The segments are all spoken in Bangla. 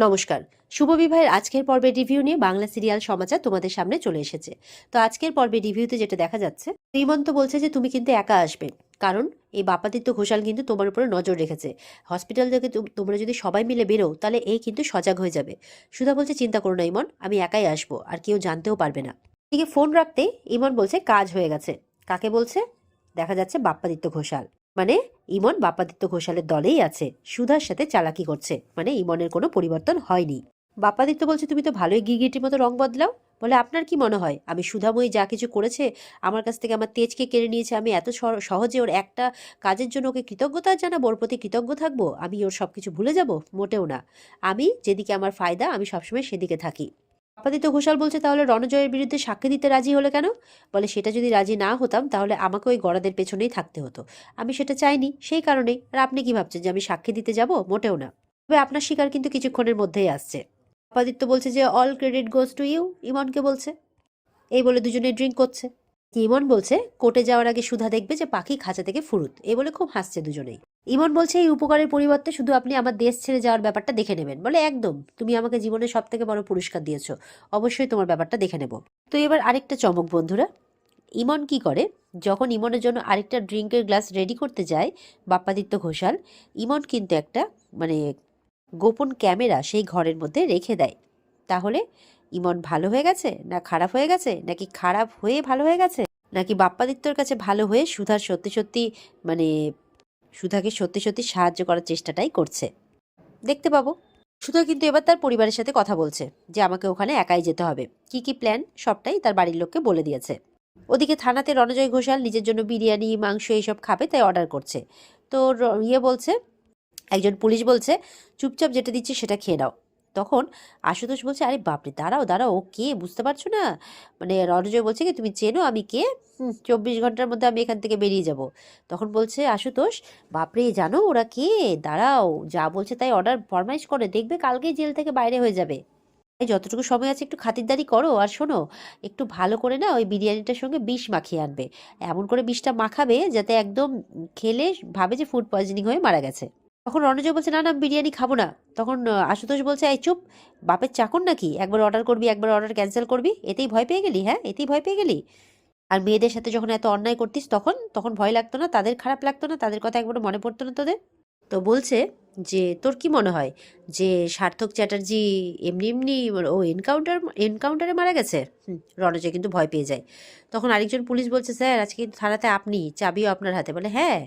নমস্কার। শুভ বিবাহের আজকের পর্বের রিভিউ নিয়ে বাংলা সিরিয়াল সমাচার তোমাদের সামনে চলে এসেছে। তো আজকের পর্বের রিভিউতে যেটা দেখা যাচ্ছে, শ্রীমন্ত বলছে যে তুমি কিন্তু একা আসবে। কারণ এই বাপাদিত্য ঘোষাল কিন্তু তোমার উপরে নজর রেখেছে। হসপিটাল থেকে তুম- তোমরা যদি সবাই মিলে বেরো তাহলে এই কিন্তু সজাগ হয়ে যাবে। সুধা বলছে, চিন্তা করো না ইমন, আমি একাই আসব, আর কেউ জানতেও পারবে না। এদিকে ফোন রাখতে ইমন বলছে, কাজ হয়ে গেছে। কাকে বলছে? দেখা যাচ্ছে বাপ্পাদিত্য ঘোষাল। মানে ইমন বাপ্পাদিত্য ঘোষালের দলেই আছে। সুধার সাথে চালাকি করছে। মানে ইমনের কোনো পরিবর্তন হয়নি। বাপ্পাদিত্য বলছে, তুমি তো ভালোই গিরগিটির মতো রং বদলাও। বলে, আপনার কি মনে হয়? আমি সুধাময়ী যা কিছু করেছে, আমার কাছ থেকে আমার তেজকে কেড়ে নিয়েছে, আমি এত সহ- সহজে ওর একটা কাজের জন্য ওকে কৃতজ্ঞতা জানাব? ওর প্রতি কৃতজ্ঞ থাকব? আমি ওর সব কিছু ভুলে যাব? মোটেও না। আমি যেদিকে আমার ফায়দা, আমি সবসময় সেদিকে থাকি। বাপ্পাদিত্য ঘোষাল বলছে, তাহলে রণজয়ের বিরুদ্ধে সাক্ষী দিতে রাজি হলে কেন? বলে, সেটা যদি রাজি না হতাম, তাহলে আমাকে ওই গড়াদের পেছনেই থাকতে হতো। আমি সেটা চাইনি। সেই কারণেই। আর আপনি কি ভাবছেন যে আমি সাক্ষী দিতে যাব? মোটেও না। তবে আপনার শিকার কিন্তু কিছুক্ষণের মধ্যেই আসছে। আপাদিত্য বলছে যে all credit goes to you ইমনকে বলছে। এই বলে দুজনে ড্রিঙ্ক করছে। ইমন বলছে, কোর্টে যাওয়ার আগে সুধা দেখবে যে পাখি খাঁচা থেকে ফুরুত। এই বলে খুব হাসছে দুজনেই। ইমন বলছে, এই উপকারের পরিবর্তে শুধু আপনি আমার দেশ ছেড়ে যাওয়ার ব্যাপারটা দেখে নেবেন। বলে, একদম, তুমি আমাকে জীবনে সব থেকে বড় পুরস্কার দিয়েছ। অবশ্যই তোমার ব্যাপারটা দেখে নেব। তো এবার আরেকটা চমক, বন্ধুরা। ইমন কি করে, যখন ইমনের জন্য আরেকটা ড্রিঙ্কের গ্লাস রেডি করতে যায় বাপ্পাদিত্য ঘোষাল, ইমন কিন্তু একটা মানে গোপন ক্যামেরা সেই ঘরের মধ্যে রেখে দেয়। তাহলে ইমন ভালো হয়ে গেছে? না খারাপ হয়ে গেছে? নাকি খারাপ হয়ে ভালো হয়ে গেছে? নাকি বাপ্পাদিত্যর কাছে ভালো হয়ে সুধার সত্যি সত্যি মানে সুধাকে সত্যি সত্যি সাহায্য করার চেষ্টাটাই করছে? দেখতে পাবো। সুধা কিন্তু এবার তার পরিবারের সাথে কথা বলছে, যে আমাকে ওখানে একাই যেতে হবে। কি কি প্ল্যান সবটাই তার বাড়ির লোককে বলে দিয়েছে। ওদিকে থানাতে রণজয় ঘোষাল নিজের জন্য বিরিয়ানি, মাংস এইসব খাবে তাই অর্ডার করছে। তো ইয়ে বলছে, একজন পুলিশ বলছে, চুপচাপ যেটা দিচ্ছে সেটা খেয়ে নাও। তখন আশুতোষ বলছে, আরে বাপরে, দাঁড়াও দাঁড়াও ও কে? বুঝতে পারছ না? মানে রণজয় বলছে কি, তুমি চেনো আমি কে? চব্বিশ ঘণ্টার মধ্যে আমি এখান থেকে বেরিয়ে যাব। তখন বলছে আশুতোষ, বাপরে, জানো ওরা কে? দাঁড়াও, যা বলছে তাই অর্ডার ফরমাইশ করে, দেখবে কালকেই জেল থেকে বাইরে হয়ে যাবে। এই যতটুকু সময় আছে একটু খাতিরদারি করো, আর শোনো, একটু ভালো করে না ওই বিরিয়ানিটার সঙ্গে বিষ মাখিয়ে আনবে। এমন করে বিষটা মাখাবে যাতে একদম খেলে ভাবে যে ফুড পয়জনিং হয়ে মারা গেছে। তখন রণজয় বলছে, না না, বিরিয়ানি খাব না। তখন আশুতোষ বলছে, এই চুপ, বাপের চাকর নাকি? একবার অর্ডার করবি, একবার অর্ডার ক্যান্সেল করবি? এতেই ভয় পেয়ে গেলি হ্যাঁ? এতেই ভয় পেয়ে গেলি? আর মেয়েদের সাথে যখন এত অন্যায় করতিস তখন তখন ভয় লাগতো না, তাদের খারাপ লাগতো না, তাদের কথা একবারও মনে পড়তো না তোদের? তো বলছে যে তোর কি মনে হয়? যে সার্থক চ্যাটার্জি এমনি এমনি ও এনকাউন্টার এনকাউন্টারে মারা গেছে? রণজয় কিন্তু ভয় পেয়ে যায়। তখন আরেকজন পুলিশ বলছে, স্যার, আজকে কিন্তু থানাতে আপনি, চাবিও আপনার হাতে। বলে হ্যাঁ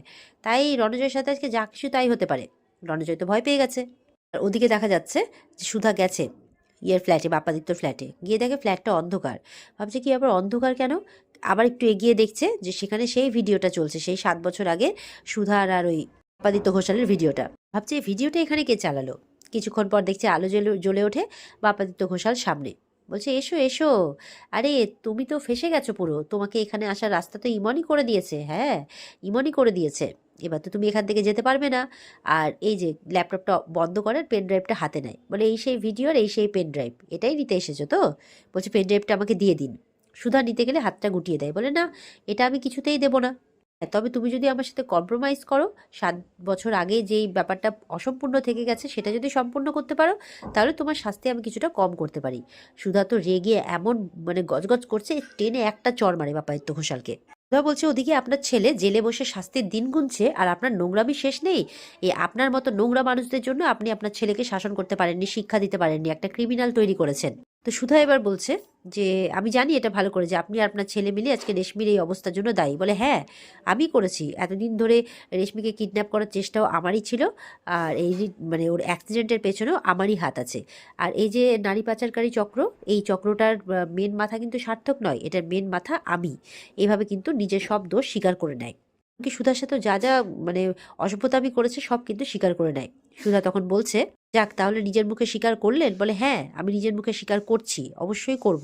তাই রণজয়ের সাথে আজকে যা কিছু তাই হতে পারে। রণজয় তো ভয় পেয়ে গেছে। আর ওদিকে দেখা যাচ্ছে যে সুধা গেছে ইয়ের ফ্ল্যাটে বাপ্পাদিত্যর ফ্ল্যাটে গিয়ে দেখে ফ্ল্যাটটা অন্ধকার। ভাবছে কি আবার অন্ধকার কেন? আবার একটু এগিয়ে দেখছে যে সেখানে সেই ভিডিওটা চলছে। সেই সাত বছর আগে সুধার আর ওই বাপ্পাদিত্য ঘোষালের ভিডিওটা। ভাবছে এই ভিডিওটা এখানে কে চালালো? কিছুক্ষণ পর দেখছে আলো জ্বলে জ্বলে ওঠে বাপ্পাদিত্য ঘোষাল সামনে। বলছে, এসো এসো। আরে, তুমি তো ফেসে গেছো পুরো। তোমাকে এখানে আসার রাস্তা তো ইমনই করে দিয়েছে হ্যাঁ? ইমনই করে দিয়েছে। এবার তো তুমি এখান থেকে যেতে পারবে না। আর এই যে ল্যাপটপটা বন্ধ করার পেন ড্রাইভটা হাতে নেয়। বলে, এই সেই ভিডিও আর এই সেই পেন ড্রাইভ এটাই নিতে এসেছ তো? বলছে পেন ড্রাইভটা আমাকে দিয়ে দিন। সুধা নিতে গেলে হাতটা গুটিয়ে দেয়। বলে, না, এটা আমি কিছুতেই দেবো না। তবে তুমি যদি আমার সাথে কম্প্রোমাইজ করো, সাত বছর আগে যেই ব্যাপারটা অসম্পূর্ণ থেকে গেছে, সেটা যদি সম্পূর্ণ করতে পারো, তাহলে তোমার শাস্তি আমি কিছুটা কম করতে পারি। সুধা তো রেগে এমন মানে গজগজ করছে, টেনে একটা চর মারে বাপায়িত্য ঘোষালকে। সুধা বলছে, ওদিকে আপনার ছেলে জেলে বসে শাস্তির দিন গুনছে আর আপনার নোংরামি শেষ নেই। এ আপনার মতো নোংরা মানুষদের জন্য আপনি আপনার ছেলেকে শাসন করতে পারেননি, শিক্ষা দিতে পারেননি, একটা ক্রিমিনাল তৈরি করেছেন। তো সুধা এবার বলছে যে, আমি জানি এটা ভালো করে যে আপনি আর আপনার ছেলে মিলে আজকে রেশমির এই অবস্থার জন্য দায়ী। বলে হ্যাঁ আমি করেছি। এতদিন ধরে রেশমিকে কিডন্যাপ করার চেষ্টাও আমারই ছিল। আর এই মানে ওর অ্যাক্সিডেন্টের পেছনেও আমারই হাত আছে। আর এই যে নারী পাচারকারী চক্র, এই চক্রটার মেন মাথা কিন্তু সার্থক নয়। এটার মেন মাথা আমি। এভাবে কিন্তু নিজের সব দোষ স্বীকার করে নেয়। কি সুধার সাথে যা যা মানে অসভ্যতামি করেছে, সব কিন্তু স্বীকার করে নেয়। সুধা তখন বলছে যাক, তাহলে নিজের মুখে স্বীকার করলেন? বলে হ্যাঁ আমি নিজের মুখে স্বীকার করছি, অবশ্যই করব।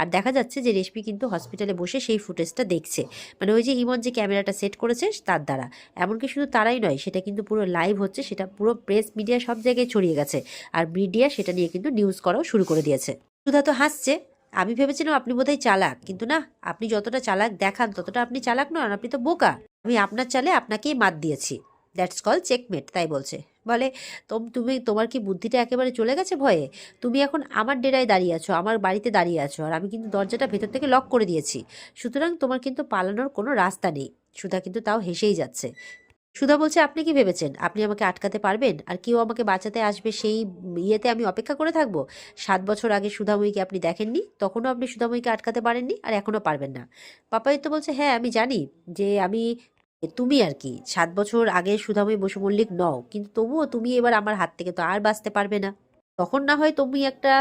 আর দেখা যাচ্ছে যে রেশমি কিন্তু হসপিটালে বসে সেই ফুটেজটা দেখছে। মানে ওই যে ইমন যে ক্যামেরাটা সেট করেছে, তার দ্বারা। এমনকি শুধু তারাই নয়, সেটা কিন্তু পুরো লাইভ হচ্ছে, সেটা পুরো প্রেস মিডিয়া সব জায়গায় ছড়িয়ে গেছে। আর মিডিয়া সেটা নিয়ে কিন্তু নিউজ করাও শুরু করে দিয়েছে। সুধা তো হাসছে, আমি ভেবেছিলাম আপনি বোধহয় চালাক, কিন্তু না, আপনি যতটা চালাক দেখান, ততটা আপনি চালাক নন, আপনি তো বোকা। আমি আপনার চালে আপনাকেই মাত দিয়েছি। দ্যাটস কল চেকমেট তাই বলছে। বলে, তোম, তুমি, তোমার কি বুদ্ধিটা একেবারে চলে গেছে ভয়ে? তুমি এখন আমার ডেরায় দাঁড়িয়ে আছো, আমার বাড়িতে দাঁড়িয়ে আছো, আর আমি কিন্তু দরজাটা ভেতর থেকে লক করে দিয়েছি। সুতরাং তোমার কিন্তু পালানোর কোনো রাস্তা নেই সুধা কিন্তু তাও হেসেই যাচ্ছে। সুধা বলছে, আপনি কি ভেবেছেন? আপনি আমাকে আটকাতে পারবেন? আর কেউ আমাকে বাঁচাতে আসবে সেই ইয়েতে আমি অপেক্ষা করে থাকব? সাত বছর আগে সুধাময়ীকে আপনি দেখেননি? তখনও আপনি সুধাময়ীকে আটকাতে পারেননি? আর এখনও পারবেন না। পাপাই তো বলছে হ্যাঁ আমি জানি যে আমি তুমি আর কি সাত বছর আগে সুধাময় বসু মল্লিক নও, কিন্তু তবুও তুমি এবার আমার হাত থেকে তো আর বাঁচতে পারবে না। তখন না হয় তুমি একটা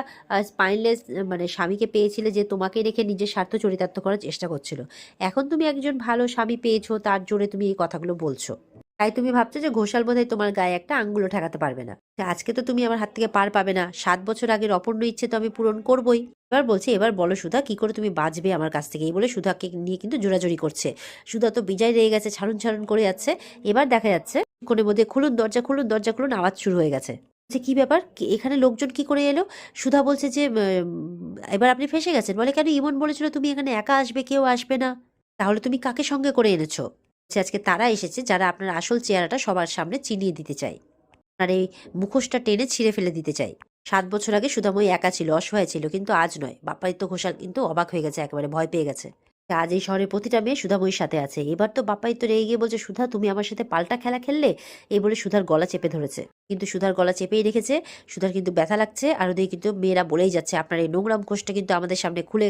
স্পাইনলেস মানে স্বামীকে পেয়েছিলে যে তোমাকে রেখে নিজের স্বার্থ চরিতার্থ করার চেষ্টা করছিল। এখন তুমি একজন ভালো স্বামী পেয়েছ, তার জোরে তুমি এই কথাগুলো বলছো। তাই তুমি ভাবছ যে ঘোষাল বোধহয় তোমার গায়ে একটা আঙ্গুলও ঠেকাতে পারবে না। আজকে তো তুমি আমার হাত থেকে পার পাবে না। সাত বছর আগের অপূর্ণ ইচ্ছে তো আমি পূরণ করবই। এবার বলছে, এবার বলো সুধা, কি করে তুমি বাঁচবে আমার কাছ থেকে এই বলে সুধাকে নিয়ে কিন্তু জোরাজোরি করছে। সুধা তো বিজয় রয়ে গেছে, ছাড়ুন ছাড়ুন করে যাচ্ছে। এবার দেখা যাচ্ছে কোণের মধ্যে খুলুন দরজা খুলুন দরজা, খুলুন আওয়াজ শুরু হয়ে গেছে। যে কি ব্যাপার? এখানে লোকজন কি করে এলো? সুধা বলছে যে এবার আপনি ফেসে গেছেন। বলে, কেন ইমন বলেছিল তুমি এখানে একা আসবে, কেউ আসবে না? তাহলে তুমি কাকে সঙ্গে করে এনেছো? বলছে, আজকে তারা এসেছে যারা আপনার আসল চেহারাটা সবার সামনে চিনিয়ে দিতে চায়। আপনার এই মুখোশটা টেনে ছিঁড়ে ফেলে দিতে চাই সাত বছর আগে সুধাময়ী একা ছিল অসহায় ছিল কিন্তু আজ নয়। বাপ্পাদিত্য ঘোষাল কিন্তু অবাক হয়ে গেছে একেবারে ভয় পেয়ে গেছে। আজ এই শহরের প্রতিটা মেয়ে সুধাময়ীর সাথে আছে। এবার তো বাপাই তো রেগে গিয়ে বলছে, সুধা, তুমি আমার সাথে পাল্টা খেলা খেললে? এই বলে সুধার গলা চেপে ধরেছে। কিন্তু সুধার গলা চেপেই রেখেছে। সুধার কিন্তু ব্যথা লাগছে আর ওদের কিন্তু মেয়েরা বলেই যাচ্ছে, আপনার এই নোংরা মুখোশটা কিন্তু আমাদের সামনে খুলে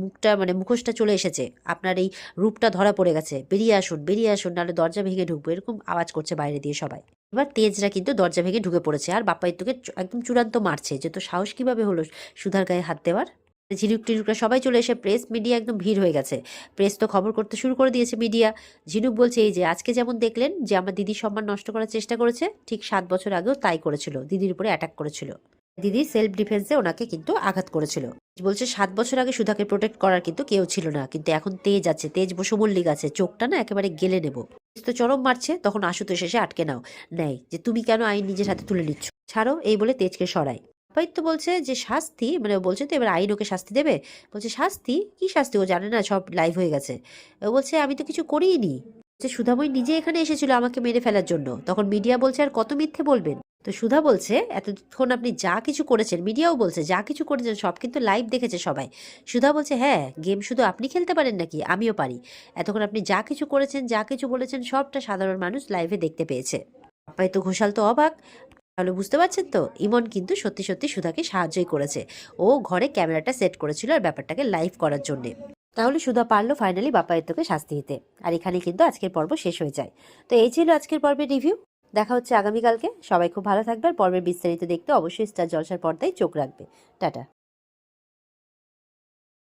মুখটা মানে মুখোশটা চলে এসেছে। আপনার এই রূপটা ধরা পড়ে গেছে। বেরিয়ে আসুন বেরিয়ে আসুন, নাহলে দরজা ভেঙে ঢুকবো। এরকম আওয়াজ করছে বাইরে দিয়ে সবাই। এবার তেজরা কিন্তু দরজা ভেঙে ঢুকে পড়েছে। আর বাপ্পাদিত্যকে তোকে একদম চূড়ান্ত মারছে যে তো সাহস কীভাবে হলো সুধার গায়ে হাত দেওয়ার? ঝিনুক টিনুকরা সবাই চলে এসে প্রেস মিডিয়া একদম ভিড় হয়ে গেছে। প্রেস তো খবর করতে শুরু করে দিয়েছে মিডিয়া ঝিনুক বলছে, এই যে আজকে যেমন দেখলেন যে আমার দিদির সম্মান নষ্ট করার চেষ্টা করেছে, ঠিক সাত বছর আগেও তাই করেছিল। দিদির উপরে অ্যাটাক করেছিল। দিদি সেলফ ডিফেন্সে ওনাকে কিন্তু আঘাত করেছিল। বলছে, সাত বছর আগে সুধাকে প্রোটেক্ট করার কিন্তু কেউ ছিল না। কিন্তু এখন তেজ আছে, তেজ বসু মল্লিক আছে, চোখটা না একেবারে গেলে নেব। তো চরম মারছে, তখন আশুতোষ এসে আটকে নাও। নেয়, যে তুমি কেন আইন নিজের হাতে তুলে নিচ্ছ? ছাড়ো, এই বলে তেজকে সরাই তো বলছে যে শাস্তি মানে বলছে তো, এবার আইন ওকে শাস্তি দেবে। বলছে, শাস্তি? কি শাস্তি? ও জানে না, সব লাইভ হয়ে গেছে। ও বলছে, আমি তো কিছু করিনি। যে সুধাময় নিজে এখানে এসেছিল আমাকে মেরে ফেলার জন্য। তখন মিডিয়া বলছে, আর কত মিথ্যে বলবেন? তো সুধা বলছে, এতক্ষণ আপনি যা কিছু করেছেন মিডিয়াও বলছে, যা কিছু করেছেন, সব কিন্তু লাইভ দেখেছে সবাই। সুধা বলছে হ্যাঁ গেম শুধু আপনি খেলতে পারেন নাকি? আমিও পারি। এতক্ষণ আপনি যা কিছু করেছেন, যা কিছু বলেছেন, সবটা সাধারণ মানুষ লাইভে দেখতে পেয়েছে। পাপাই তো ঘোষাল তো অবাক। তাহলে বুঝতে পারছেন তো? ইমন কিন্তু সত্যি সত্যি সুধাকে সাহায্যই করেছে। ও ঘরে ক্যামেরাটা সেট করেছিল আর ব্যাপারটাকে লাইভ করার জন্যে। তাহলে সুধা পারল ফাইনালি বাপায়িত্বকে শাস্তি দিতে। আর এখানে কিন্তু আজকের পর্ব শেষ হয়ে যায়। তো এই ছিল আজকের পর্বের রিভিউ দেখা হচ্ছে আগামীকালকে। সবাই খুব ভালো থাকবে আর পর্বের বিস্তারিত দেখতে অবশ্যই স্টার জলসার পর্দায় চোখ রাখবে। টাটা।